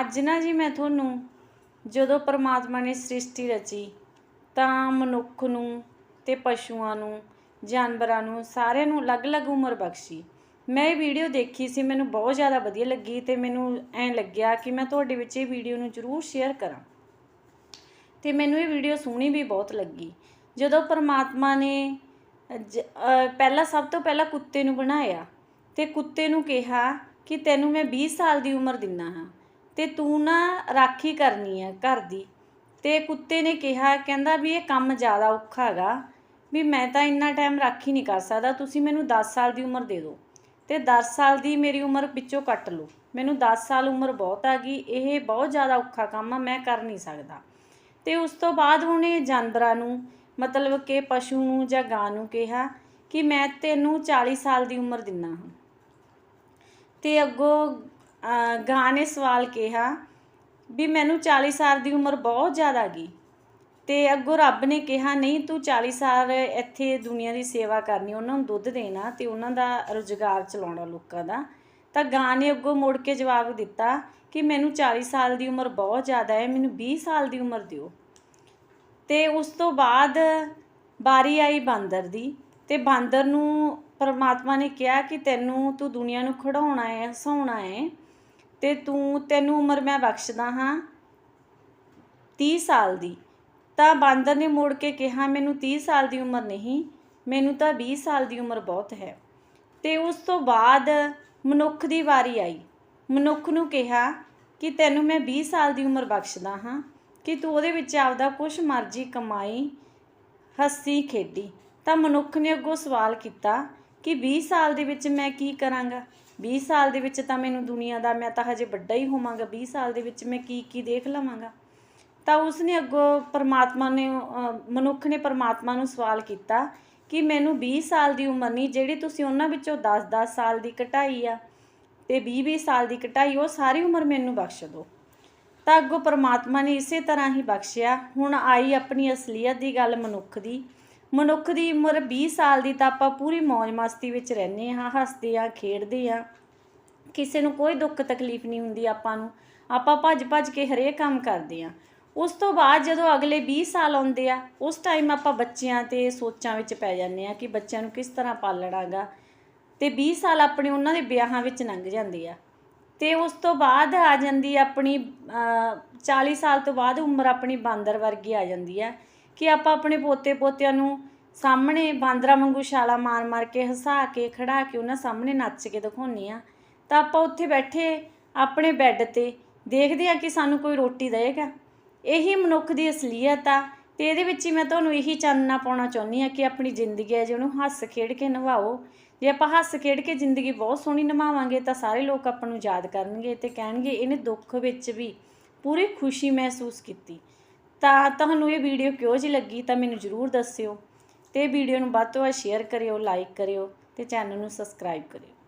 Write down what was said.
ਅੱਜ ਨਾ ਜੀ ਮੈਂ ਤੁਹਾਨੂੰ ਜਦੋਂ ਪਰਮਾਤਮਾ ਨੇ ਸ੍ਰਿਸ਼ਟੀ ਰਚੀ, ਤਾਂ ਮਨੁੱਖ ਨੂੰ ਤੇ ਪਸ਼ੂਆਂ ਨੂੰ, ਜਾਨਵਰਾਂ ਨੂੰ ਸਾਰਿਆਂ ਨੂੰ ਅਲੱਗ-ਅਲੱਗ ਉਮਰ ਬਖਸ਼ੀ। ਮੈਂ ਇਹ ਵੀਡੀਓ ਦੇਖੀ ਸੀ, ਮੈਨੂੰ ਬਹੁਤ ਜ਼ਿਆਦਾ ਵਧੀਆ ਲੱਗੀ ਤੇ ਮੈਨੂੰ ਐਂ ਲੱਗਿਆ ਕਿ ਮੈਂ ਤੁਹਾਡੇ ਵਿੱਚ ਇਹ ਵੀਡੀਓ ਨੂੰ ਜ਼ਰੂਰ ਸ਼ੇਅਰ ਕਰਾਂ। ਤੇ ਮੈਨੂੰ ਇਹ ਵੀਡੀਓ ਸੋਹਣੀ ਵੀ ਬਹੁਤ ਲੱਗੀ। ਜਦੋਂ ਪਰਮਾਤਮਾ ਨੇ ਜ- ਪਹਿਲਾਂ ਸਭ ਤੋਂ ਪਹਿਲਾਂ ਕੁੱਤੇ ਨੂੰ ਬਣਾਇਆ, ਤੇ ਕੁੱਤੇ ਨੂੰ ਕਿਹਾ ਕਿ ਤੈਨੂੰ ਮੈਂ 20 ਸਾਲ ਦੀ ਉਮਰ ਦਿੰਨਾ ਹਾਂ। ਤੇ ਤੂੰ ਨਾ ਰਾਖੀ ਕਰਨੀ ਹੈ ਘਰ ਦੀ। ਤੇ ਕੁੱਤੇ ਨੇ ਕਿਹਾ, ਕਹਿੰਦਾ ਵੀ ਇਹ ਕੰਮ ਜ਼ਿਆਦਾ ਔਖਾ ਹੈਗਾ, ਵੀ ਮੈਂ ਤਾਂ ਇੰਨਾ ਟਾਈਮ ਰਾਖੀ ਨਹੀਂ ਕਰ ਸਕਦਾ, ਤੁਸੀਂ ਮੈਨੂੰ 10 ਸਾਲ ਦੀ ਉਮਰ ਦੇ ਦਿਓ। ਤੇ 10 ਸਾਲ ਦੀ ਮੇਰੀ ਉਮਰ ਵਿੱਚੋਂ ਕੱਟ ਲਓ। ਮੈਨੂੰ 10 ਸਾਲ ਉਮਰ ਬਹੁਤ ਆ ਗਈ, ਇਹ ਬਹੁਤ ਜ਼ਿਆਦਾ ਔਖਾ ਕੰਮ ਆ, ਮੈਂ ਕਰ ਨਹੀਂ ਸਕਦਾ। ਤੇ ਉਸ ਤੋਂ ਬਾਅਦ ਉਹਨੇ ਜਾਨਵਰਾਂ ਨੂੰ, ਮਤਲਬ ਕਿ ਪਸ਼ੂ ਨੂੰ ਜਾਂ ਗਾਂ ਨੂੰ ਕਿਹਾ ਕਿ ਮੈਂ ਤੈਨੂੰ 40 ਸਾਲ ਦੀ ਉਮਰ ਦਿੰਨਾ ਹਾਂ। ਤੇ ਅੱਗੋਂ ਗਾਂ ਨੇ ਸਵਾਲ ਕਿਹਾ ਵੀ ਮੈਨੂੰ 40 ਸਾਲ ਦੀ ਉਮਰ ਬਹੁਤ ਜ਼ਿਆਦਾ ਗਈ ਤੇ ਅੱਗੋਂ ਰੱਬ ਨੇ ਕਿਹਾ, ਨਹੀਂ, ਤੂੰ 40 ਸਾਲ ਇੱਥੇ ਦੁਨੀਆ ਦੀ ਸੇਵਾ ਕਰਨੀ, ਉਹਨਾਂ ਨੂੰ ਦੁੱਧ ਦੇਣਾ ਤੇ ਉਹਨਾਂ ਦਾ ਰੁਜ਼ਗਾਰ ਚਲਾਉਣਾ ਲੋਕਾਂ ਦਾ। ਤਾਂ ਗਾਂ ਨੇ ਅੱਗੋਂ ਮੁੜ ਕੇ ਜਵਾਬ ਦਿੱਤਾ ਕਿ ਮੈਨੂੰ 40 ਸਾਲ ਦੀ ਉਮਰ ਬਹੁਤ ਜ਼ਿਆਦਾ ਹੈ, ਮੈਨੂੰ 20 ਸਾਲ ਦੀ ਉਮਰ ਦਿਓ। ਤੇ ਉਸ ਤੋਂ ਬਾਅਦ ਬਾਰੀ ਆਈ ਬਾਂਦਰ ਦੀ ਤੇ ਬਾਂਦਰ ਨੂੰ ਪਰਮਾਤਮਾ ਨੇ ਕਿਹਾ ਕਿ ਤੈਨੂੰ ਤੂੰ ਦੁਨੀਆ ਨੂੰ ਖੜਾਉਣਾ ਹੈ ਹਸਾਉਣਾ ਹੈ। ਤੇ ਤੂੰ ਤੈਨੂੰ ਉਮਰ ਮੈਂ ਬਖਸ਼ਦਾ ਹਾਂ 30 ਸਾਲ ਦੀ। ਤਾਂ ਬਾਂਦਰ ਨੇ ਮੁੜ ਕੇ ਕਿਹਾ, ਮੈਨੂੰ 30 ਸਾਲ ਦੀ ਉਮਰ ਨਹੀਂ, ਮੈਨੂੰ ਤਾਂ 20 ਸਾਲ ਦੀ ਉਮਰ ਬਹੁਤ ਹੈ। ਤੇ ਉਸ ਤੋਂ ਬਾਅਦ ਮਨੁੱਖ ਦੀ ਵਾਰੀ ਆਈ। ਮਨੁੱਖ ਨੂੰ ਕਿਹਾ ਕਿ ਤੈਨੂੰ ਮੈਂ 20 ਸਾਲ ਦੀ ਉਮਰ ਬਖਸ਼ਦਾ ਹਾਂ, ਕਿ ਤੂੰ ਉਹਦੇ ਵਿੱਚ ਆਪਦਾ ਕੁਛ ਮਰਜ਼ੀ ਕਮਾਈ, ਹੱਸੀ, ਖੇਡੀ। ਤਾਂ ਮਨੁੱਖ ਨੇ ਅੱਗੋਂ ਸਵਾਲ ਕੀਤਾ ਕਿ 20 ਸਾਲ ਦੇ ਵਿੱਚ ਮੈਂ ਕੀ ਕਰਾਂਗਾ? 20 ਸਾਲ ਦੇ ਵਿੱਚ ਤਾਂ ਮੈਨੂੰ ਦੁਨੀਆ ਦਾ, ਮੈਂ ਤਾਂ ਹਜੇ ਵੱਡਾ ਹੀ ਹੋਵਾਂਗਾ 20 ਸਾਲ ਦੇ ਵਿੱਚ ਮੈਂ ਕੀ ਕੀ ਦੇਖ ਲਵਾਂਗਾ। ਤਾਂ ਉਸ ਨੇ ਅੱਗੋਂ ਪਰਮਾਤਮਾ ਨੇ ਮਨੁੱਖ ਨੇ ਪਰਮਾਤਮਾ ਨੂੰ ਸਵਾਲ ਕੀਤਾ ਕਿ ਮੈਨੂੰ 20 ਸਾਲ ਦੀ ਉਮਰ ਨਹੀਂ, ਜਿਹੜੀ ਤੁਸੀਂ ਉਹਨਾਂ ਵਿੱਚੋਂ 10-10 ਸਾਲ ਦੀ ਘਟਾਈ ਆ ਤੇ 20-20 ਸਾਲ ਦੀ ਘਟਾਈ ਉਹ ਸਾਰੀ ਉਮਰ ਮੈਨੂੰ ਬਖਸ਼ ਦਿਓ। ਤਾਂ ਅੱਗੋਂ ਪਰਮਾਤਮਾ ਨੇ ਇਸੇ ਤਰ੍ਹਾਂ ਹੀ ਬਖਸ਼ਿਆ। ਹੁਣ ਆਈ ਆਪਣੀ ਅਸਲੀਅਤ ਦੀ ਗੱਲ ਮਨੁੱਖ ਦੀ। ਮਨੁੱਖ ਦੀ ਉਮਰ 20 ਸਾਲ ਦੀ ਤਾਂ ਆਪਾਂ ਪੂਰੀ ਮौज ਮਸਤੀ ਵਿੱਚ ਰਹਿੰਦੇ ਹਾਂ ਹੱਸਦੇ ਹਾਂ ਖੇਡਦੇ ਹਾਂ। ਕਿਸੇ ਨੂੰ ਕੋਈ ਦੁੱਖ ਤਕਲੀਫ ਨਹੀਂ ਹੁੰਦੀ ਆਪਾਂ ਨੂੰ। ਆਪਾਂ ਭੱਜ ਭੱਜ ਕੇ ਹਰੇਕ ਕੰਮ ਕਰਦੇ ਹਾਂ। ਉਸ ਤੋਂ ਬਾਅਦ ਜਦੋਂ ਅਗਲੇ 20 ਸਾਲ ਆਉਂਦੇ ਆ ਉਸ ਟਾਈਮ ਆਪਾਂ ਬੱਚਿਆਂ ਤੇ ਸੋਚਾਂ ਵਿੱਚ ਪੈ ਜਾਂਦੇ ਆ ਕਿ ਬੱਚਿਆਂ ਨੂੰ ਕਿਸ ਤਰ੍ਹਾਂ ਪਾਲਣਾਗਾ। ਤੇ 20 ਸਾਲ ਆਪਣੇ ਉਹਨਾਂ ਦੇ ਵਿਆਹਾਂ ਵਿੱਚ ਲੰਘ ਜਾਂਦੇ ਆ। ਤੇ ਉਸ ਤੋਂ ਬਾਅਦ ਆ ਜਾਂਦੀ ਆਪਣੀ ਅਹ, 40 ਸਾਲ ਤੋਂ ਬਾਅਦ ਉਮਰ ਆਪਣੀ ਬਾਂਦਰ ਵਰਗੀ ਆ ਜਾਂਦੀ ਆ। ਕਿ ਆਪਾਂ ਆਪਣੇ ਪੋਤੇ ਪੋਤਿਆਂ ਨੂੰ ਸਾਹਮਣੇ ਬਾਂਦਰਾਂ ਵਾਂਗੂ ਛਾਲਾ ਮਾਰ ਮਾਰ ਕੇ ਹਸਾ ਕੇ, ਖੜਾ ਕੇ ਉਹਨਾਂ ਸਾਹਮਣੇ ਨੱਚ ਕੇ ਦਿਖਾਉਂਦੇ ਆ ਤਾਂ ਆਪਾਂ ਉੱਥੇ ਬੈਠੇ ਆਪਣੇ ਬੈੱਡ ਤੇ ਦੇਖਦੇ ਆ ਕਿ ਸਾਨੂੰ ਕੋਈ ਰੋਟੀ ਦੇਵੇਗਾ। ਇਹੀ ਮਨੁੱਖ ਦੀ ਅਸਲੀਅਤ ਆ ਤੇ ਇਹਦੇ ਵਿੱਚ ਹੀ ਮੈਂ ਤੁਹਾਨੂੰ ਇਹੀ ਚਾਨਣਾ ਪਾਉਣਾ ਚਾਹੁੰਦੀ ਆ ਕਿ ਆਪਣੀ ਜ਼ਿੰਦਗੀ ਹੈ ਜਿਹਨੂੰ ਹੱਸ ਖੇਡ ਕੇ ਨਿਭਾਓ। ਜੇ ਆਪਾਂ ਹੱਸ ਖੇਡ ਕੇ ਜ਼ਿੰਦਗੀ ਬਹੁਤ ਸੋਹਣੀ ਨਿਭਾਵਾਂਗੇ ਤਾਂ ਸਾਰੇ ਲੋਕ ਆਪਾਂ ਨੂੰ ਯਾਦ ਕਰਨਗੇ ਤੇ ਕਹਿਣਗੇ ਇਹਨੇ ਦੁੱਖ ਵਿੱਚ ਵੀ ਪੂਰੀ ਖੁਸ਼ੀ ਮਹਿਸੂਸ ਕੀਤੀ। ਤਾਂ ਤੁਹਾਨੂੰ ਇਹ ਵੀਡੀਓ ਕਿਉਂ ਜੀ ਲੱਗੀ ਤਾਂ ਮੈਨੂੰ ਜ਼ਰੂਰ ਦੱਸਿਓ ਤੇ ਵੀਡੀਓ ਨੂੰ ਵੱਧ ਤੋਂ ਵੱਧ ਸ਼ੇਅਰ ਕਰਿਓ ਲਾਈਕ ਕਰਿਓ ਤੇ ਚੈਨਲ ਨੂੰ ਸਬਸਕ੍ਰਾਈਬ ਕਰਿਓ।